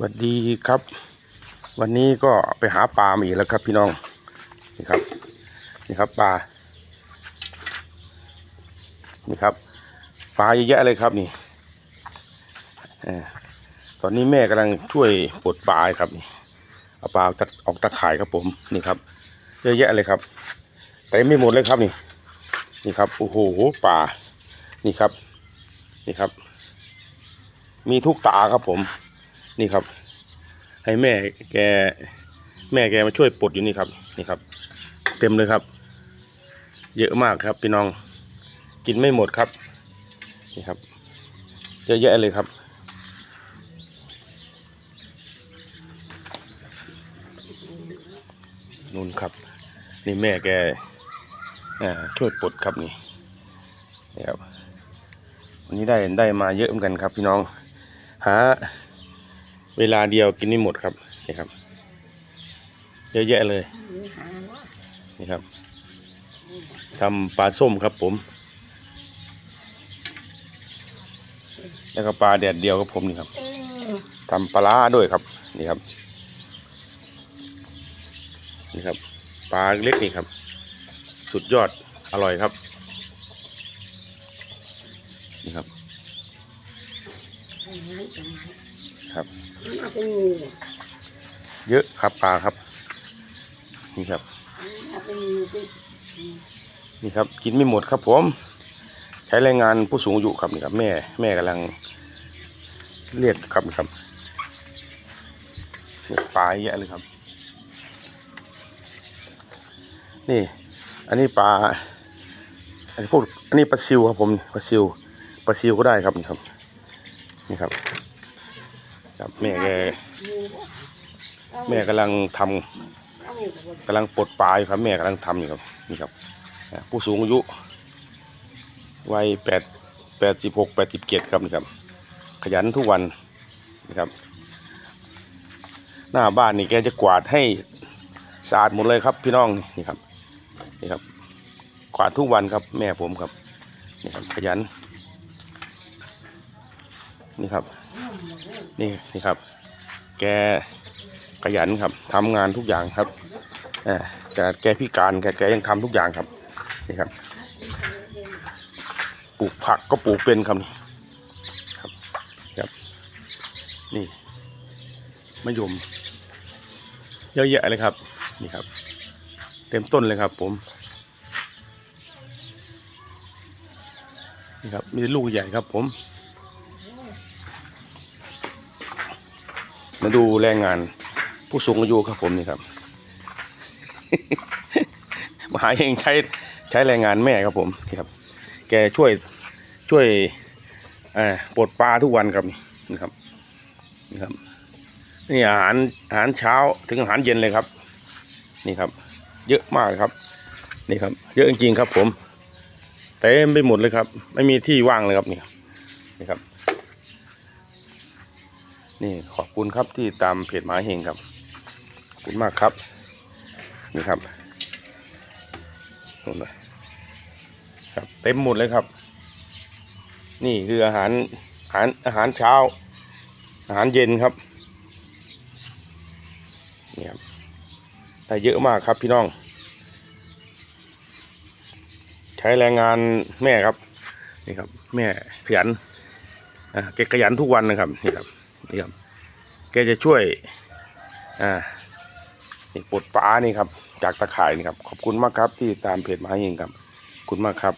สวัสดีครับ วันนี้ก็ไปหาปลามาอีกแล้วครับ พี่น้องนี่ครับ นี่ครับปลานี่ครับปลาเยอะแยะเลยครับนี่เอ่อตอนนี้แม่กำลังช่วยปลดปลาครับนี่เอาปลาออกตะข่ายครับผมนี่ครับเยอะแยะเลยครับ แต่ไม่หมดเลยครับนี่ นี่ครับโอ้โหปลานี่ครับ นี่ครับ มีทุกตาครับผม นี่ครับ ให้แม่แก แม่แกมาช่วยปลดอยู่นี่ครับ นี่ครับ เต็มเลยครับ เยอะมากครับพี่น้อง กินไม่หมดครับ นี่ครับ เยอะแยะเลยครับนู่นครับ นี่แม่แกอ่าช่วยปลดครับนี่นี่ครับวันนี้ได้ได้มาเยอะเหมือนกันครับพี่น้อง หา เวลาเดียวกินไม่หมดครับนี่ครับ เยอะแยะเลยนี่ครับทำปลาส้มครับผม แล้วก็ปลาแดดเดียวครับผมนี่ครับทำปลาด้วยครับนี่ครับ นี่ครับ ปลาเล็กนี่ครับ สุดยอดอร่อยครับ นี่ครับ ครับมาเป็นงูเยอะครับปลาครับ นี่ครับมาเป็นงูเป็นนี่ครับ กินไม่หมดครับผม ใช้แรงงานผู้สูงอายุครับนี่ครับ แม่ แม่กำลังเรียกครับนี่ครับนี่ปลาเยอะเลยครับ นี่ อันนี้ปลาอันนี้พวกอันนี้ปลาซิวครับผมปลาซิวปลาซิวก็ได้ครับนี่ครับนี่ครับ ครับแม่แกงูแม่กำลังทำเอางูกับกำลังปลดปลาอยู่ครับ แม่กำลังทำอยู่ครับนี่ครับอ่าผู้สูงอายุวัยแปดแปดสิบหกแปดสิบเจ็ดครับนี่ครับ ขยันทุกวันนะครับ หน้าบ้านนี่แกจะกวาดให้สะอาดหมดเลยครับ พี่น้องนี่นี่ครับนี่ครับ กวาดทุกวันครับ แม่ผมครับนี่ครับขยัน นี่ครับ นี่นี่ครับ แกขยันครับทำงานทุกอย่างครับอ่าแต่แกพิการแกแกยังทำทุกอย่างครับ นี่ครับ ปลูกผักก็ปลูกเป็นครับนี่ครับครับนี่มะยมเยอะแยะเลยครับ นี่ครับ เต็มต้นเลยครับ ผมนี่ครับมีลูกใหญ่ครับผม มาดูแรงงานผู้สูงอายุครับผมนี่ครับ มหาเฮงใช้ใช้แรงงานแม่ครับผมนี่ครับ แกช่วยช่วยปลดปลาทุกวันครับนี่นี่ครับนี่ครับนี่อาหารอาหารเช้าถึงอาหารเย็นเลยครับ นี่ครับ เยอะมากครับ นี่ครับ เยอะจริงๆครับผมเต็มไปหมดเลยครับ ไม่มีที่ว่างเลยครับนี่ครับนี่ครับ นี่ขอบคุณครับที่ตามเพจหมาเฮงครับขอบคุณมากครับ นี่ครับนู่นเลยครับเต็มหมดเลยครับ นี่คืออาหารอาหารอาหารเช้า อาหารเย็นครับนี่ครับได้เยอะมากครับพี่น้อง ใช้แรงงานแม่ครับนี่ครับ แม่ขยันอ่าแกขยันทุกวันนะครับนี่ครับ นี่ครับ แกจะช่วย อ่า นี่ปลดปลานี่ครับ จากตะข่ายนี่ครับ ขอบคุณมากครับที่ตามเพจมาให้เองครับขอบคุณมากครับ